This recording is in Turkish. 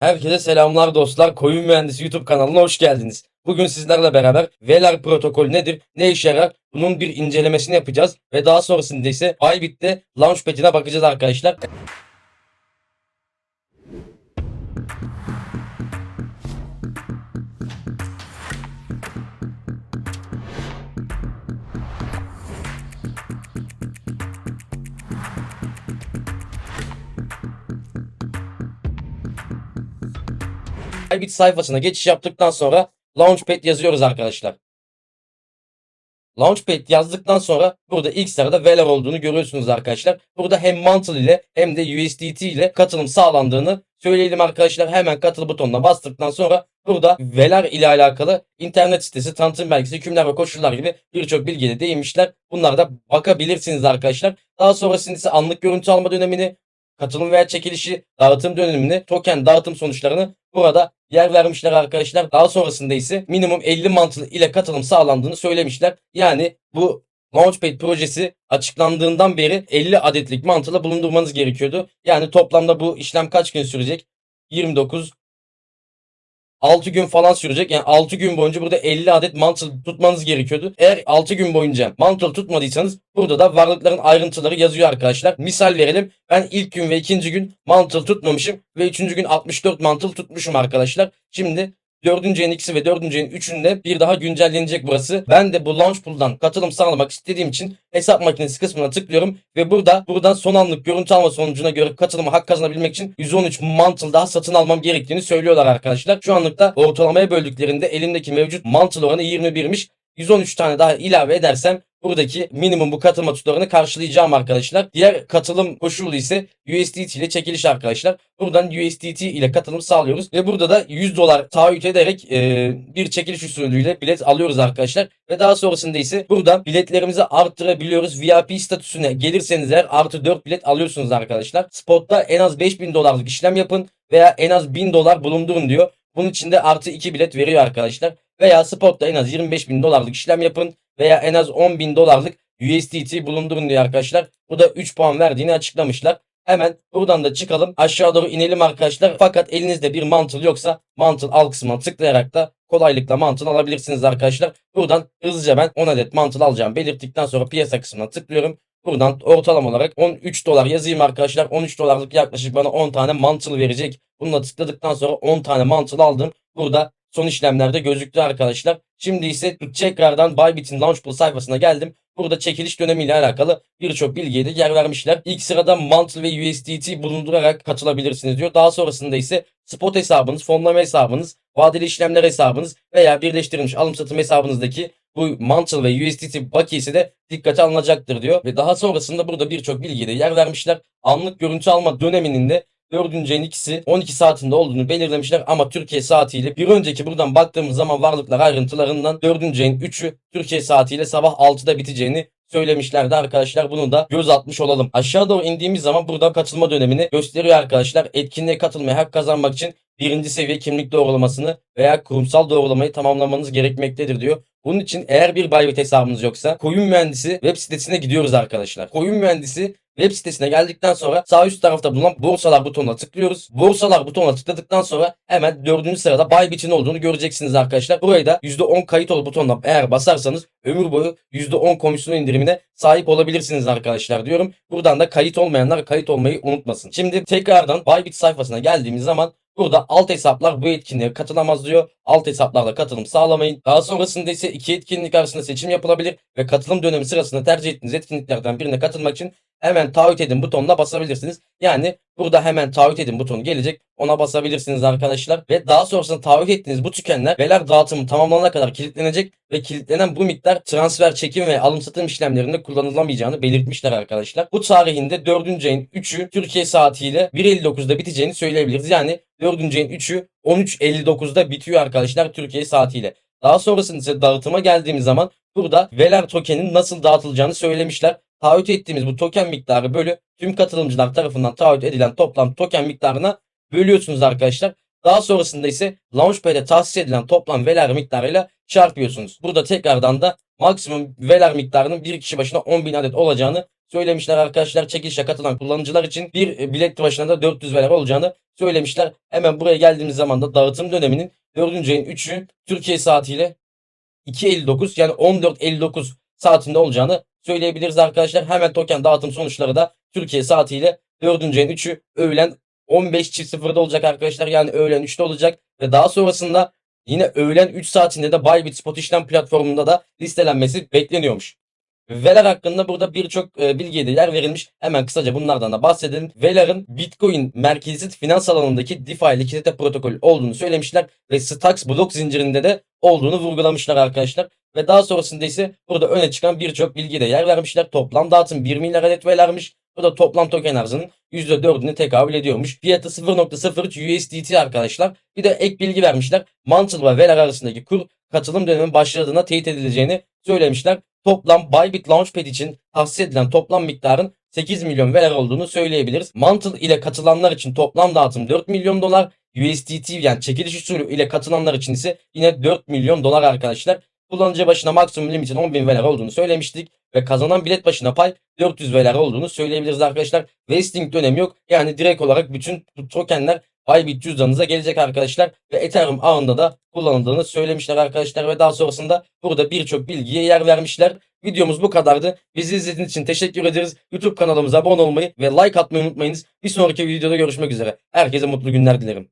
Herkese selamlar dostlar. Koyun Mühendisi YouTube kanalına hoş geldiniz. Bugün sizlerle beraber VLAN protokolü nedir, ne işe yarar bunun bir incelemesini yapacağız ve daha sonrasında ise Bybit'te Launchpad'ine bakacağız arkadaşlar. Bybit sayfasına geçiş yaptıktan sonra Launchpad yazıyoruz arkadaşlar. Launchpad yazdıktan sonra burada ilk sırada Velar olduğunu görüyorsunuz arkadaşlar. Burada hem Mantle ile hem de USDT ile katılım sağlandığını söyleyelim arkadaşlar. Hemen katıl butonuna bastıktan sonra burada Velar ile alakalı internet sitesi, tanıtım belgesi, hükümler ve koşullar gibi birçok bilgiye değinmişler. Bunlara bakabilirsiniz arkadaşlar. Daha sonrasında ise anlık görüntü alma dönemini, katılım veya çekilişi, dağıtım dönemini, token dağıtım sonuçlarını burada yer vermişler arkadaşlar. Daha sonrasında ise minimum 50 mantılı ile katılım sağlandığını söylemişler. Yani bu Launchpad projesi açıklandığından beri 50 adetlik mantıla bulundurmanız gerekiyordu. Yani toplamda bu işlem kaç gün sürecek? 29 6 gün falan sürecek. Yani 6 gün boyunca burada 50 adet mantle tutmanız gerekiyordu. Eğer 6 gün boyunca mantle tutmadıysanız burada da varlıkların ayrıntıları yazıyor arkadaşlar. Misal verelim. Ben ilk gün ve ikinci gün mantle tutmamışım ve üçüncü gün 64 mantle tutmuşum arkadaşlar. Şimdi Dördüncü ayın ikisi ve dördüncü ayın üçünde bir daha güncellenecek burası. Ben de bu launch pool'dan katılım sağlamak istediğim için hesap makinesi kısmına tıklıyorum ve burada buradan son anlık görüntü alma sonucuna göre katılıma hak kazanabilmek için 113 mantle daha satın almam gerektiğini söylüyorlar arkadaşlar. Şu anlıkta ortalamaya böldüklerinde elimdeki mevcut mantle oranı 21'miş. 113 tane daha ilave edersem buradaki minimum bu katılma tutarını karşılayacağım arkadaşlar. Diğer katılım koşulu ise USDT ile çekiliş arkadaşlar. Buradan USDT ile katılım sağlıyoruz ve burada da 100 dolar taahhüt ederek e, bir çekiliş usulüyle bilet alıyoruz arkadaşlar. Ve daha sonrasında ise buradan biletlerimizi arttırabiliyoruz. VIP statüsüne gelirseniz eğer artı 4 bilet alıyorsunuz arkadaşlar. Spotta en az 5000 dolarlık işlem yapın veya en az 1000 dolar bulundurun diyor. Bunun için de artı 2 bilet veriyor arkadaşlar. Veya spotta en az 25 bin dolarlık işlem yapın veya en az 10 bin dolarlık USDT bulundurun diyor arkadaşlar. Bu da 3 puan verdiğini açıklamışlar. Hemen buradan da çıkalım. Aşağı doğru inelim arkadaşlar. Fakat elinizde bir mantle yoksa mantle al kısmına tıklayarak da kolaylıkla mantle alabilirsiniz arkadaşlar. Buradan hızlıca ben 10 adet mantle alacağım belirttikten sonra piyasa kısmına tıklıyorum. Buradan ortalama olarak 13 dolar yazayım arkadaşlar. 13 dolarlık yaklaşık bana 10 tane mantle verecek. Bununla tıkladıktan sonra 10 tane mantle aldım. Burada son işlemlerde gözüktü arkadaşlar. Şimdi ise tekrardan Bybit'in Launchpool sayfasına geldim. Burada çekiliş dönemiyle alakalı birçok bilgiye de yer vermişler. İlk sırada Mantle ve USDT bulundurarak katılabilirsiniz diyor. Daha sonrasında ise spot hesabınız, fonlama hesabınız, vadeli işlemler hesabınız veya birleştirilmiş alım satım hesabınızdaki bu Mantle ve USDT bakiyesi de dikkate alınacaktır diyor. Ve daha sonrasında burada birçok bilgiye de yer vermişler. Anlık görüntü alma döneminin de 4. ayın ikisi 12 saatinde olduğunu belirlemişler ama Türkiye saatiyle bir önceki buradan baktığımız zaman varlıklar ayrıntılarından 4. ayın 3'ü Türkiye saatiyle sabah 6'da biteceğini söylemişlerdi arkadaşlar. Bunu da göz atmış olalım. Aşağı doğru indiğimiz zaman burada katılma dönemini gösteriyor arkadaşlar. Etkinliğe katılmaya hak kazanmak için birinci seviye kimlik doğrulamasını veya kurumsal doğrulamayı tamamlamanız gerekmektedir diyor. Bunun için eğer bir Bybit hesabınız yoksa Koyun Mühendisi web sitesine gidiyoruz arkadaşlar. Koyun Mühendisi web sitesine geldikten sonra sağ üst tarafta bulunan borsalar butonuna tıklıyoruz. Borsalar butonuna tıkladıktan sonra hemen dördüncü sırada Bybit'in olduğunu göreceksiniz arkadaşlar. Burayı da %10 kayıt ol butonuna eğer basarsanız ömür boyu %10 komisyon indirimine sahip olabilirsiniz arkadaşlar diyorum. Buradan da kayıt olmayanlar kayıt olmayı unutmasın. Şimdi tekrardan Bybit sayfasına geldiğimiz zaman Burada alt hesaplar bu etkinliğe katılamaz diyor. Alt hesaplarla katılım sağlamayın. Daha sonrasında ise iki etkinlik arasında seçim yapılabilir ve katılım dönemi sırasında tercih ettiğiniz etkinliklerden birine katılmak için hemen taahhüt edin butonuna basabilirsiniz. Yani burada hemen taahhüt edin butonu gelecek. Ona basabilirsiniz arkadaşlar. Ve daha sonrasında taahhüt ettiğiniz bu tükenler veler dağıtımı tamamlanana kadar kilitlenecek ve kilitlenen bu miktar transfer, çekim ve alım satım işlemlerinde kullanılamayacağını belirtmişler arkadaşlar. Bu tarihinde 4. ayın 3'ü Türkiye saatiyle 1.59'da biteceğini söyleyebiliriz. Yani 4. ayın 3'ü 13.59'da bitiyor arkadaşlar Türkiye saatiyle. Daha sonrasında ise dağıtıma geldiğimiz zaman burada Veler tokenin nasıl dağıtılacağını söylemişler. Taahhüt ettiğimiz bu token miktarı bölü tüm katılımcılar tarafından taahhüt edilen toplam token miktarına bölüyorsunuz arkadaşlar. Daha sonrasında ise Launchpad'e tahsis edilen toplam veler miktarıyla çarpıyorsunuz. Burada tekrardan da maksimum veler miktarının bir kişi başına 10.000 adet olacağını söylemişler arkadaşlar. Çekilişe katılan kullanıcılar için bir bilet başına da 400 veler olacağını söylemişler. Hemen buraya geldiğimiz zaman da dağıtım döneminin 4. ayın 3'ü Türkiye saatiyle 2.59 yani 14.59 saatinde olacağını söyleyebiliriz arkadaşlar. Hemen token dağıtım sonuçları da Türkiye saatiyle 4. ayın 3'ü öğlen 15.00'da olacak arkadaşlar. Yani öğlen 3'te olacak ve daha sonrasında yine öğlen 3 saatinde de Bybit spot işlem platformunda da listelenmesi bekleniyormuş. Veler hakkında burada birçok e, bilgiye de yer verilmiş. Hemen kısaca bunlardan da bahsedelim. Velar'ın Bitcoin merkezi finans alanındaki DeFi likidite protokolü olduğunu söylemişler ve Stacks blok zincirinde de olduğunu vurgulamışlar arkadaşlar. Ve daha sonrasında ise burada öne çıkan birçok bilgi de yer vermişler. Toplam dağıtım 1 milyar adet velermiş. Bu da toplam token arzının %4'üne tekabül ediyormuş. Fiyatı 0.03 USDT arkadaşlar. Bir de ek bilgi vermişler. Mantle ve Velar arasındaki kur katılım dönemi başladığına teyit edileceğini söylemişler. Toplam Bybit Launchpad için tahsis edilen toplam miktarın 8 milyon veler olduğunu söyleyebiliriz. Mantle ile katılanlar için toplam dağıtım 4 milyon dolar. USDT yani çekiliş usulü ile katılanlar için ise yine 4 milyon dolar arkadaşlar. Kullanıcı başına maksimum limitin 10 bin veler olduğunu söylemiştik. Ve kazanan bilet başına pay 400 veler olduğunu söyleyebiliriz arkadaşlar. Vesting dönemi yok. Yani direkt olarak bütün tokenler Bybit cüzdanınıza gelecek arkadaşlar. Ve Ethereum ağında da kullanıldığını söylemişler arkadaşlar. Ve daha sonrasında burada birçok bilgiye yer vermişler. Videomuz bu kadardı. Bizi izlediğiniz için teşekkür ederiz. YouTube kanalımıza abone olmayı ve like atmayı unutmayınız. Bir sonraki videoda görüşmek üzere. Herkese mutlu günler dilerim.